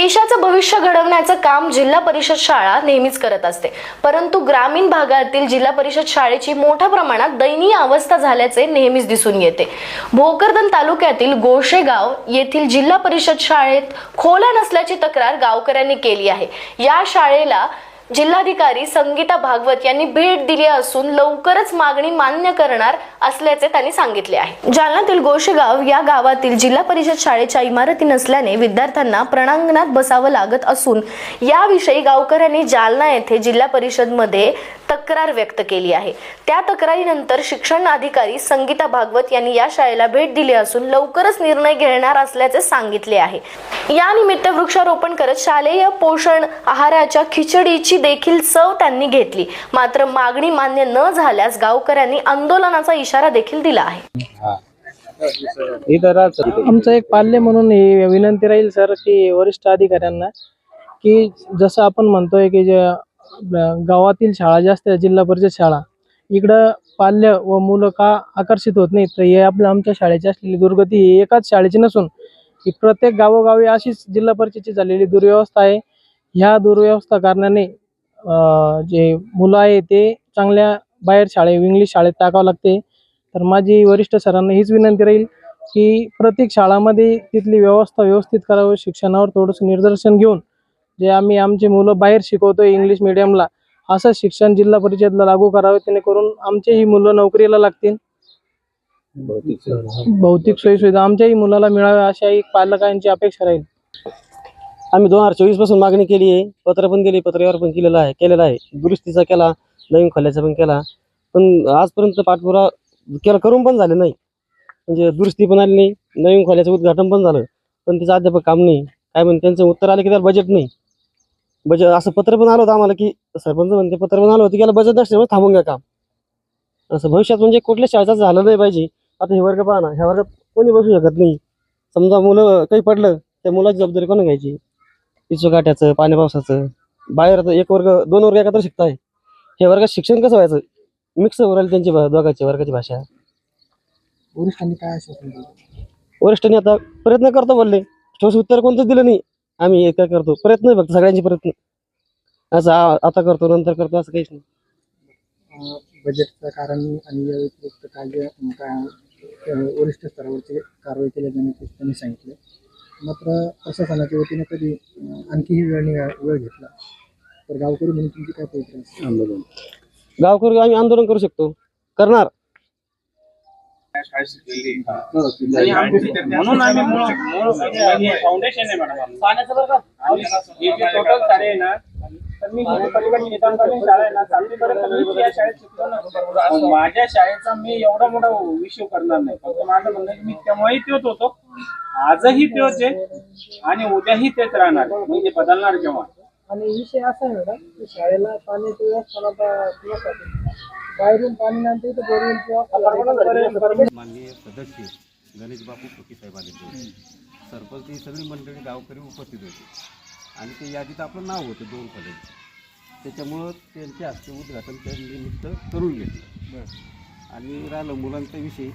देशाचं भविष्य घडवण्याचं काम जिल्हा परिषद शाळा नेहमीच करत असते. परंतु ग्रामीण भागातील जिल्हा परिषद शाळेची मोठ्या प्रमाणात दयनीय अवस्था झाल्याचे नेहमीच दिसून येते. भोकरदन तालुक्यातील गोशेगाव येथील जिल्हा परिषद शाळेत खोल्या नसल्याची तक्रार गावकऱ्यांनी केली आहे. या शाळेला जिल्हाधिकारी संगीता भागवत यांनी भेट दिली असून लवकरच मागणी मान्य करणार असल्याचे त्यांनी सांगितले आहे. जालन्यातील गोशेगाव या गावातील जिल्हा परिषद शाळेच्या इमारती नसल्याने विद्यार्थ्यांना प्रणांगणात बसावं लागत असून याविषयी गावकऱ्यांनी जालना येथे जिल्हा परिषदमध्ये तक्रार व्यक्त केली आहे. त्या तक्रारीनंतर शिक्षण अधिकारी संगीता भागवत यांनी या शाळेला भेट दिली असून लवकरच निर्णय घेणार असल्याचे सांगितले आहे. या निमित्त वृक्षारोपण करत शालेय पोषण आहाराच्या खिचडीची देखील चव त्यांनी घेतली. मात्र मागणी मान्य न झाल्यास गावकऱ्यांनी आंदोलनाचा इशारा देखील दिला आहे. आमचं एक पाल्य म्हणून विनंती राहील सर की वरिष्ठ अधिकाऱ्यांना की जसं आपण म्हणतोय की जे गावातील शाळा जास्त आहे जिल्हा परिषद शाळा इकडं पाल्य व मुलं का आकर्षित होत नाहीत? तर हे आपल्या आमच्या शाळेची असलेली दुर्गती ही एकाच शाळेची नसून ही प्रत्येक गावोगावी अशीच जिल्हा परिषदची झालेली दुर्व्यवस्था आहे. ह्या दुर्व्यवस्था कारणाने जे मुलं आहे ते चांगल्या बाहेर शाळे इंग्लिश शाळेत टाकावं लागते. तर माझी वरिष्ठ सरांना हीच विनंती राहील की प्रत्येक शाळामध्ये तिथली व्यवस्था व्यवस्थित करावं शिक्षणावर थोडंसं निदर्शन घेऊन जे आम्ही आमची मुलं बाहेर शिकवतोय इंग्लिश मिडियमला असं शिक्षण जिल्हा परिषदला लागू करावे जेणेकरून आमचेही मुलं नोकरीला लागतील. भौतिक सोयीसुविधा आमच्याही मुलाला मिळाव्या अशा एक पालकांची अपेक्षा राहील. आम्ही दोन हजार चोवीसपासून मागणी केली आहे. पत्र पण दिली पत्रव्यवहार पण केलेला आहे केलेला आहे. दुरुस्तीचा केला नवीन खोल्याचा पण केला. पण आजपर्यंत पाठपुरा केला करून पण झाले नाही. म्हणजे दुरुस्ती पण आली नाही नवीन खोल्याचं उद्घाटन पण झालं. पण त्याचं अद्याप काम नाही. काय म्हणते त्यांचं उत्तर आलं की त्याला बजेट नाही. बजेट असं पत्र पण आलं होतं आम्हाला की सरपंच म्हणते पत्र पण आलं होतं की याला बजेट नसल्यामुळे थांबून घ्या काम. असं भविष्यात म्हणजे कुठल्या शाळेचं झालं नाही पाहिजे. आता हे वर्ग पहा ना ह्या वर्गात कोणी बसू शकत नाही. समजा मुलं काही पडलं त्या मुलाची जबाबदारी कोण घ्यायची? इचुकाट्याचं पाणी पावसाचं. बाहेर आता एक वर्ग दोन वर्ग एकत्र शिकताय. हे वर्गात शिक्षण कसं व्हायचं? मिक्स राहिली त्यांची दोघांची वर्गाची भाषा. वरिष्ठांनी काय वरिष्ठांनी आता प्रयत्न करतो बोलले. ठोस उत्तर कोणतं दिलं नाही. आम्ही काय करतो. प्रयत्न आहे फक्त सगळ्यांचे प्रयत्न. असं आ- आता करतो नंतर करतो असं काहीच नाही. बजेटचं कारण आणि या व्यतिरिक्त काय जे काय वरिष्ठ स्तरावरची कारवाई केल्या जाण्याचे त्यांनी सांगितले. मात्र प्रशासनाच्या वतीने कधी अं, आणखीही वेळ निघा वेळ घेतला. तर गावकरी म्हणून तुमची काय पवित्र असेल गावकरी आम्ही आंदोलन करू शकतो. करणार. म्हणून आम्ही फाउंडेशन आहे मॅडम आणि हे जे टोटल शाळे आहे ना तर मी हिंदू पलीकडे निदानकालीन शाळा आहे ना सातवीपर्यंत मी या शाळेत शिकलो ना. माझ्या शाळेचा मी एवढा मोठा विषय करणार नाही. फक्त माझं म्हणणं आहे की मी तेव्हाही तोच होतो आजही तोच आहे आणि उद्याही तेच राहणार म्हणजे बदलणार जेव्हा? आणि विषय असा आहे मॅडम की शाळेला पाण्याची व्यवस्था आता बाहेरून पाणी आणते तर बोरवेल किंवा माननीय सदस्य गणेश बापू फुके साहेब आले होते सरपंच ही सगळी मंडळी गावकरी उपस्थित होती. आणि ते यादीत आपलं नाव होतं दोन खोल्यांचं त्याच्यामुळं त्यांच्या हस्ते उद्घाटन त्या निमित्त करून घेतलं. आणि राहिलं मुलांचा विषय.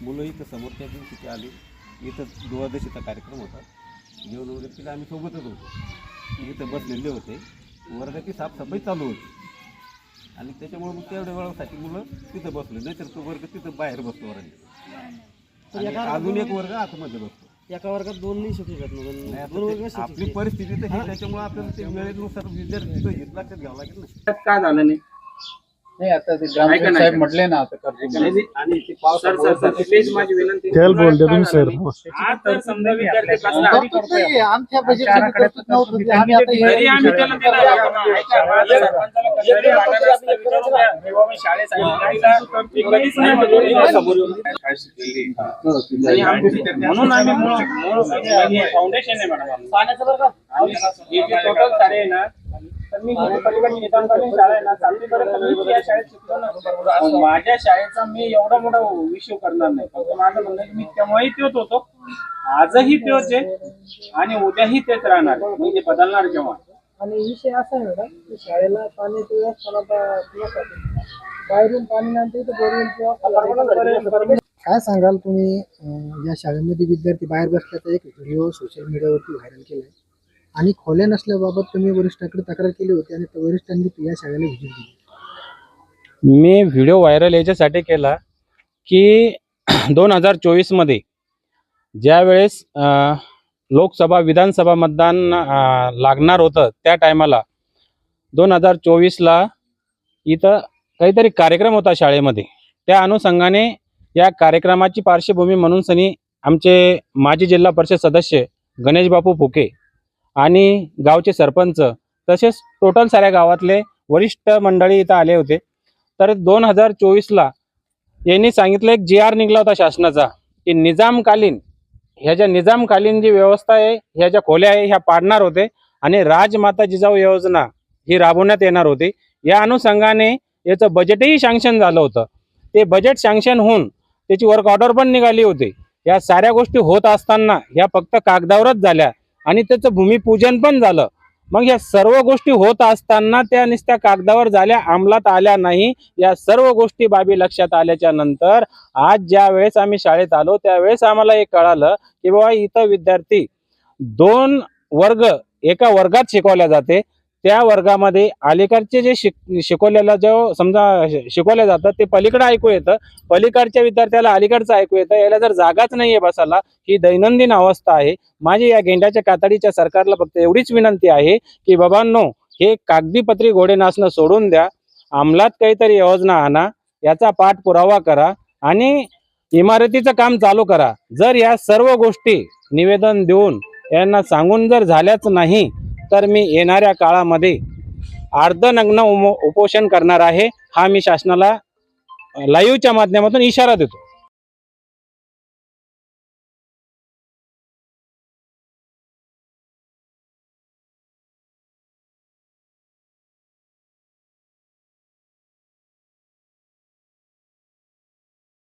मुलं इथं समोरच्या दिवशी ते आले. इथं दुवादशीचा कार्यक्रम होता. जेवण वगैरे केलं आम्ही सोबतच होतो. इथं बसलेले होते. वर्गाची साफसफाई चालू होती. आणि त्याच्यामुळे मग तेवढ्या वेळासाठी मुलं तिथं बसले. नाहीतर तो वर्ग तिथं बाहेर बसतो वर्ग आणि अजून एक वर्ग आतमध्ये बसतो. एका वर्गात दोन नाही शिकू नाही, शकत ते आपली परिस्थिती तर ही त्याच्यामुळे आपल्याला ते वेळेनुसार विद्यार्थी लक्षात घ्यावं लागेल ना. काय झालं नाही? नाही आता ते ग्रामसेवक साहेब. म्हटले ना आता करतो आणि सर सर सर प्लीज माझी विनंती त्याला बोलते तुम्ही सर. आज तर समजा विद्यार्थी कसला करतोय, आमच्या बजेटसाठी तरतूद नव्हतं ते आम्ही आता हे- तरी आम्ही त्याला देणार आहे. ऐका, माझं सरपंचाला कसंही वाटत असतं, विचारून घ्या. तेव्हा मी शाळेत सांगितलं, मी कधीच नाही म्हणलो, मी समोर येऊन शाळेत शिकलेली. आणि आमची- म्हणून आम्ही मूळ- मूळ फाउंडेशन आहे मॅडम आणि हे जे टोटल शाळे आहे ना मी हिंदू पलीकडे निदानकालीन शाळा आहे ना सातवीपर्यंत मी या शाळेत शिकलो ना. माझ्या शाळेचा मी एवढा मोठा विषय करणार नाही. फक्त माझं म्हणणं आहे की मी तेव्हाही तोच होतो आजही तोच आहे आणि उद्याही तेच राहणार म्हणजे बदलणार जेव्हा. आणि विषय असा आहे मॅडम की शाळेला पाण्याची व्यवस्था बाहेरून पाणी आणते तर बोरवेल काय सांगाल तुम्ही या शाळेमध्ये विद्यार्थी बाहेर बसल्याचा एक व्हिडिओ सोशल मीडियावरती व्हायरल केलाय. आणि खोल्या नसल्याबाबत तुम्ही वरिष्ठाकडे तक्रार केली होती आणि वरिष्ठांनी या शाळेला व्हिजिट दिली. मी व्हिडिओ व्हायरल याच्यासाठी केला की दोन हजार चोवीसमध्ये ज्यावेळेस लोकसभा विधानसभा मतदान लागणार होतं त्या टायमाला दोन हजार चोवीसला इथं काहीतरी कार्यक्रम होता शाळेमध्ये. त्या अनुषंगाने या कार्यक्रमाची पार्श्वभूमी म्हणून सनी आमचे माजी जिल्हा परिषद सदस्य गणेश बापू फुके आणि गावचे सरपंच तसेच टोटल साऱ्या गावातले वरिष्ठ मंडळी इथं आले होते. तर दोन हजार चोवीसला यांनी सांगितलं एक जी आर निघला होता शासनाचा की निजामकालीन ह्या ज्या निजामकालीन जी व्यवस्था आहे ह्या ज्या खोल्या आहे ह्या पाडणार होते आणि राजमाता जिजाऊ योजना ही राबवण्यात येणार होती. या अनुषंगाने याचं बजेटही सँक्शन झालं होतं. ते बजेट सँक्शन होऊन त्याची वर्क ऑर्डर पण निघाली होती. या साऱ्या गोष्टी होत असताना ह्या फक्त कागदावरच झाल्या. आणि त्याचं भूमिपूजन पण झालं. मग या सर्व गोष्टी होत असताना त्या नुसत्या कागदावर झाल्या अंमलात आल्या नाही. या सर्व गोष्टी बाबी लक्षात आल्याच्यानंतर आज ज्या वेळेस आम्ही शाळेत आलो त्यावेळेस आम्हाला हे कळालं की बाबा इथं विद्यार्थी दोन वर्ग एका वर्गात शिकवल्या जाते. त्या वर्गामध्ये अलीकडचे जे शिक शिकवलेला जो समजा शिकवल्या शिकवलं जातं ते पलीकडे ऐकू येतं. पलीकडच्या विद्यार्थ्याला अलीकडचं ऐकू येतं. याला जर जागाच नाही आहे बसायला ही दैनंदिन अवस्था आहे. माझी या गेंड्याच्या कातडीच्या सरकारला फक्त एवढीच विनंती आहे की बाबांनो हे कागदीपत्री घोडे नाचणं सोडून द्या. अंमलात काहीतरी योजना आणा. याचा पाठपुरावा करा आणि इमारतीचं काम चालू करा. जर या सर्व गोष्टी निवेदन देऊन यांना सांगून जर झाल्याच नाही तर मी येणाऱ्या काळामध्ये अर्धनग्न उमो उपोषण करणार आहे हा मी शासनाला लाईव्हच्या माध्यमातून इशारा देतो.